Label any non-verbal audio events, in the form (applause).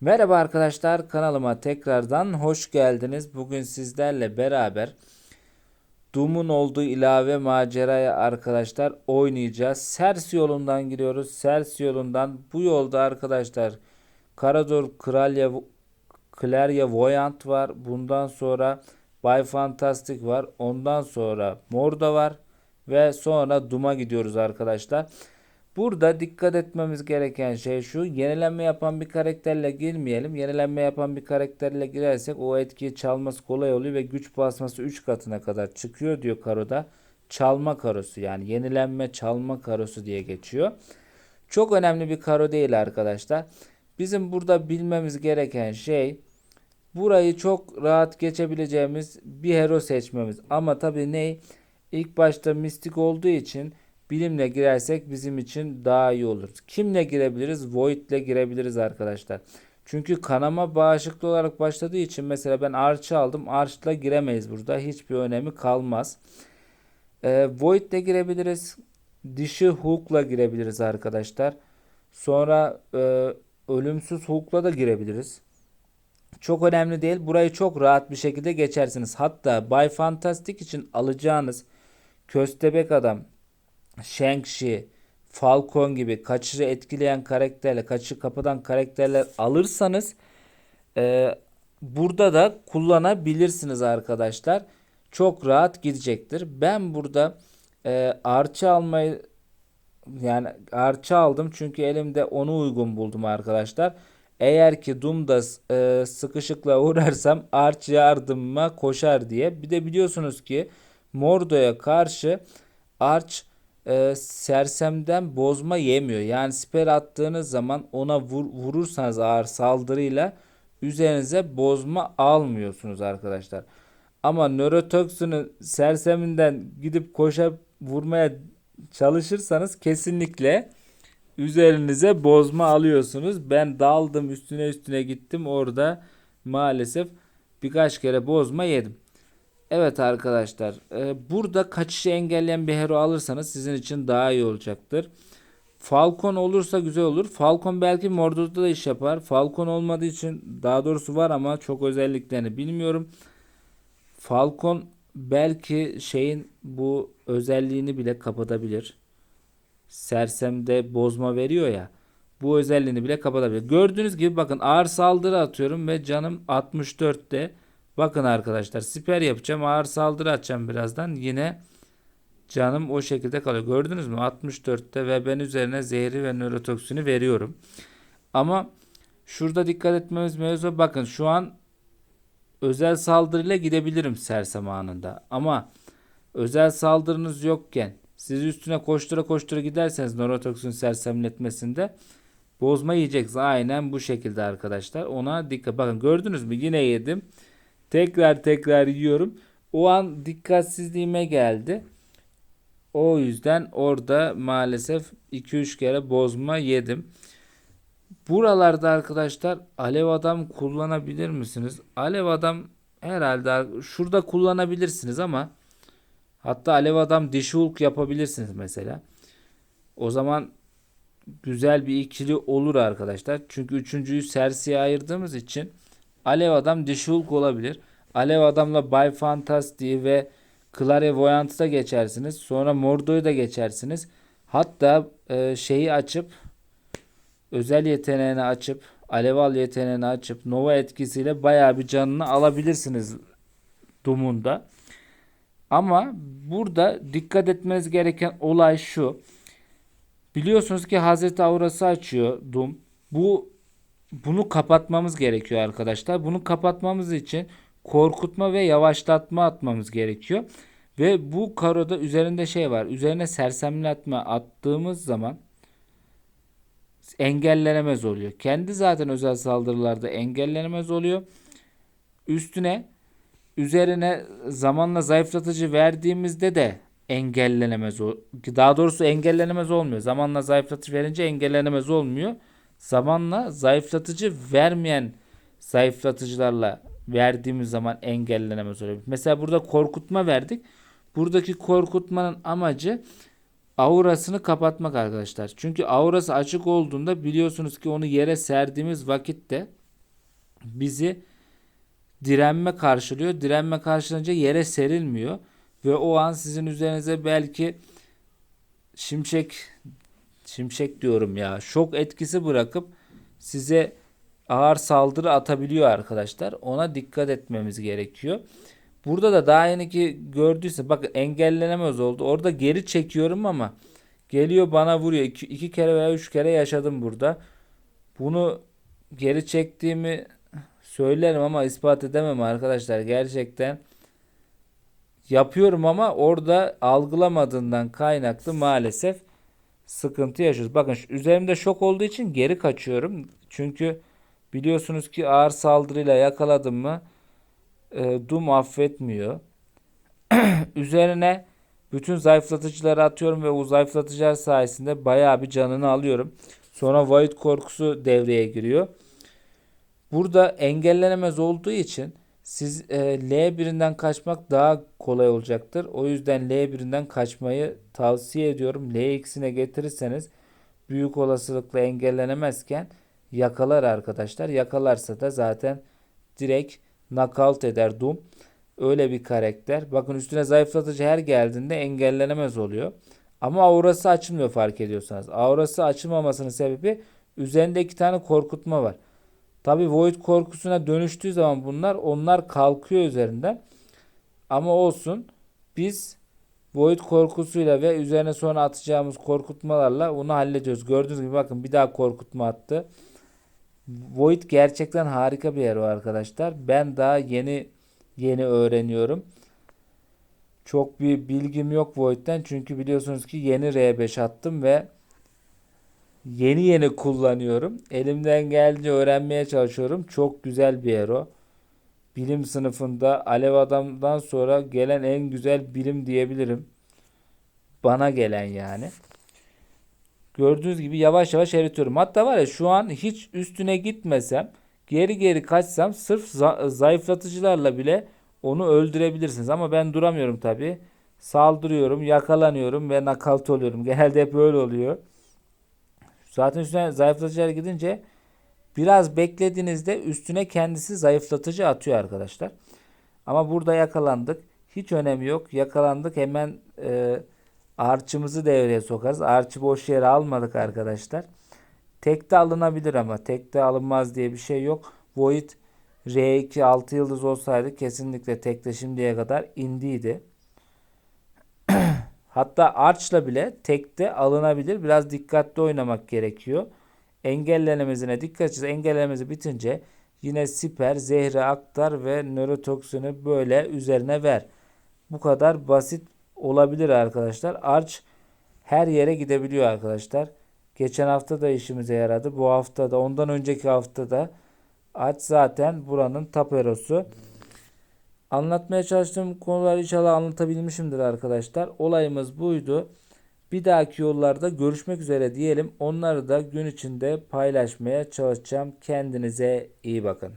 Merhaba arkadaşlar kanalıma tekrardan hoş geldiniz. Bugün sizlerle beraber Doom'un olduğu ilave maceraya arkadaşlar oynayacağız. Sers yolundan giriyoruz. Sers yolundan bu yolda arkadaşlar Karador Kralya Claria Voyant var. Bundan sonra Bay Fantastic var. Ondan sonra Morda var ve sonra Doom'a gidiyoruz arkadaşlar. Burada dikkat etmemiz gereken şey şu. Yenilenme yapan bir karakterle girmeyelim. Yenilenme yapan bir karakterle girersek o etkiyi çalması kolay oluyor ve güç basması 3 katına kadar çıkıyor diyor karoda. Çalma karosu yani yenilenme çalma karosu diye geçiyor. Çok önemli bir karo değil arkadaşlar. Bizim burada bilmemiz gereken şey burayı çok rahat geçebileceğimiz bir hero seçmemiz. Ama tabii ne? İlk başta mistik olduğu için bilimle girersek bizim için daha iyi olur. Kimle girebiliriz? Void'le girebiliriz arkadaşlar. Çünkü kanama bağışıklı olarak başladığı için mesela ben Arch'ı aldım. Arch'la giremeyiz burada. Hiçbir önemi kalmaz. Ee, Void'le girebiliriz. Dişi Hook'la girebiliriz arkadaşlar. Sonra e, ölümsüz Hook'la da girebiliriz. Çok önemli değil. Burayı çok rahat bir şekilde geçersiniz. Hatta Bay Fantastic için alacağınız Köstebek Adam, Shang-Chi, Falcon gibi kaçırı etkileyen karakterler, kaçırı kapıdan karakterler alırsanız e, burada da kullanabilirsiniz arkadaşlar. Çok rahat gidecektir. Ben burada e, arça almayı yani arça aldım çünkü elimde onu uygun buldum arkadaşlar. Eğer ki Doom'da e, sıkışıkla uğrarsam Arch yardımıma koşar diye. Bir de biliyorsunuz ki Mordo'ya karşı Arch e, sersemden bozma yemiyor. Yani siper attığınız zaman ona vur, vurursanız ağır saldırıyla üzerinize bozma almıyorsunuz arkadaşlar. Ama nörotoksinin serseminden gidip koşa vurmaya çalışırsanız kesinlikle üzerinize bozma alıyorsunuz. Ben daldım üstüne üstüne gittim orada maalesef birkaç kere bozma yedim. Evet arkadaşlar e, burada kaçışı engelleyen bir hero alırsanız sizin için daha iyi olacaktır. Falcon olursa güzel olur. Falcon belki Mordor'da da iş yapar. Falcon olmadığı için daha doğrusu var ama çok özelliklerini bilmiyorum. Falcon belki şeyin bu özelliğini bile kapatabilir. Sersemde bozma veriyor ya. Bu özelliğini bile kapatabilir. Gördüğünüz gibi bakın ağır saldırı atıyorum ve canım 64'te. Bakın arkadaşlar siper yapacağım. Ağır saldırı atacağım birazdan. Yine canım o şekilde kalıyor. Gördünüz mü? 64'te ve ben üzerine zehri ve nörotoksini veriyorum. Ama şurada dikkat etmemiz mevzu bakın şu an özel saldırıyla gidebilirim sersem anında. Ama özel saldırınız yokken siz üstüne koştura koştura giderseniz nörotoksin sersemletmesinde bozma yiyeceksiniz. Aynen bu şekilde arkadaşlar. Ona dikkat. Bakın gördünüz mü? Yine yedim. Tekrar tekrar yiyorum. O an dikkatsizliğime geldi. O yüzden orada maalesef 2-3 kere bozma yedim. Buralarda arkadaşlar alev adam kullanabilir misiniz? Alev adam herhalde şurada kullanabilirsiniz ama hatta alev adam dişi hulk yapabilirsiniz mesela. O zaman güzel bir ikili olur arkadaşlar. Çünkü üçüncüyü Cersei'ye ayırdığımız için Alev Adam dişi olabilir. Alev Adam'la Bay Fantastic ve Clairvoyant'ı da geçersiniz. Sonra Mordo'yu da geçersiniz. Hatta e, şeyi açıp özel yeteneğini açıp Aleval yeteneğini açıp Nova etkisiyle bayağı bir canını alabilirsiniz Doom'un Ama burada dikkat etmeniz gereken olay şu. Biliyorsunuz ki Hazreti Aurası açıyor Doom. Bu bunu kapatmamız gerekiyor arkadaşlar. Bunu kapatmamız için korkutma ve yavaşlatma atmamız gerekiyor. Ve bu karoda üzerinde şey var. Üzerine sersemletme attığımız zaman engellenemez oluyor. Kendi zaten özel saldırılarda engellenemez oluyor. Üstüne üzerine zamanla zayıflatıcı verdiğimizde de engellenemez. Daha doğrusu engellenemez olmuyor. Zamanla zayıflatıcı verince engellenemez olmuyor. Zamanla zayıflatıcı vermeyen zayıflatıcılarla verdiğimiz zaman engellenemez oluyor. Mesela burada korkutma verdik. Buradaki korkutmanın amacı aurasını kapatmak arkadaşlar. Çünkü aurası açık olduğunda biliyorsunuz ki onu yere serdiğimiz vakitte bizi direnme karşılıyor. Direnme karşılanınca yere serilmiyor ve o an sizin üzerinize belki şimşek şimşek diyorum ya şok etkisi bırakıp size ağır saldırı atabiliyor arkadaşlar. Ona dikkat etmemiz gerekiyor. Burada da daha yeni ki gördüyse bakın engellenemez oldu. Orada geri çekiyorum ama geliyor bana vuruyor. İki, iki kere veya üç kere yaşadım burada. Bunu geri çektiğimi söylerim ama ispat edemem arkadaşlar. Gerçekten yapıyorum ama orada algılamadığından kaynaklı maalesef sıkıntı yaşıyoruz. Bakın üzerimde şok olduğu için geri kaçıyorum. Çünkü biliyorsunuz ki ağır saldırıyla yakaladım mı e, Doom affetmiyor. (clears throat) Üzerine bütün zayıflatıcıları atıyorum ve o zayıflatıcılar sayesinde bayağı bir canını alıyorum. Sonra Void korkusu devreye giriyor. Burada engellenemez olduğu için siz e, L1'inden kaçmak daha kolay olacaktır. O yüzden L1'inden kaçmayı tavsiye ediyorum. L2'sine getirirseniz büyük olasılıkla engellenemezken yakalar arkadaşlar. Yakalarsa da zaten direkt knockout eder Doom. Öyle bir karakter. Bakın üstüne zayıflatıcı her geldiğinde engellenemez oluyor. Ama aurası açılmıyor fark ediyorsanız. Aurası açılmamasının sebebi üzerinde iki tane korkutma var. Tabi Void korkusuna dönüştüğü zaman bunlar onlar kalkıyor üzerinden. Ama olsun biz Void korkusuyla ve üzerine sonra atacağımız korkutmalarla onu hallediyoruz. Gördüğünüz gibi bakın bir daha korkutma attı. Void gerçekten harika bir yer o arkadaşlar. Ben daha yeni yeni öğreniyorum. Çok bir bilgim yok Void'den çünkü biliyorsunuz ki yeni R5 attım ve yeni yeni kullanıyorum. Elimden geldiğince öğrenmeye çalışıyorum. Çok güzel bir yer o. Bilim sınıfında Alev Adam'dan sonra gelen en güzel bilim diyebilirim. Bana gelen yani. Gördüğünüz gibi yavaş yavaş eritiyorum. Hatta var ya şu an hiç üstüne gitmesem geri geri kaçsam sırf za- zayıflatıcılarla bile onu öldürebilirsiniz. Ama ben duramıyorum tabi. Saldırıyorum, yakalanıyorum ve nakalt oluyorum. Genelde hep öyle oluyor. Zaten üstüne zayıflatıcılar gidince biraz beklediğinizde üstüne kendisi zayıflatıcı atıyor arkadaşlar. Ama burada yakalandık. Hiç önemi yok. Yakalandık hemen e, arçımızı devreye sokarız. Arçı boş yere almadık arkadaşlar. Tekte alınabilir ama tekte alınmaz diye bir şey yok. Void R2 6 yıldız olsaydı kesinlikle tekte şimdiye kadar indiydi. Hatta arçla bile tekte alınabilir. Biraz dikkatli oynamak gerekiyor. Engellenemezine dikkat edeceğiz. Engellemesi bitince yine siper, zehri aktar ve nörotoksini böyle üzerine ver. Bu kadar basit olabilir arkadaşlar. Arç her yere gidebiliyor arkadaşlar. Geçen hafta da işimize yaradı. Bu hafta da ondan önceki hafta da Arç zaten buranın taperosu. Anlatmaya çalıştığım konuları inşallah anlatabilmişimdir arkadaşlar. Olayımız buydu. Bir dahaki yollarda görüşmek üzere diyelim. Onları da gün içinde paylaşmaya çalışacağım. Kendinize iyi bakın.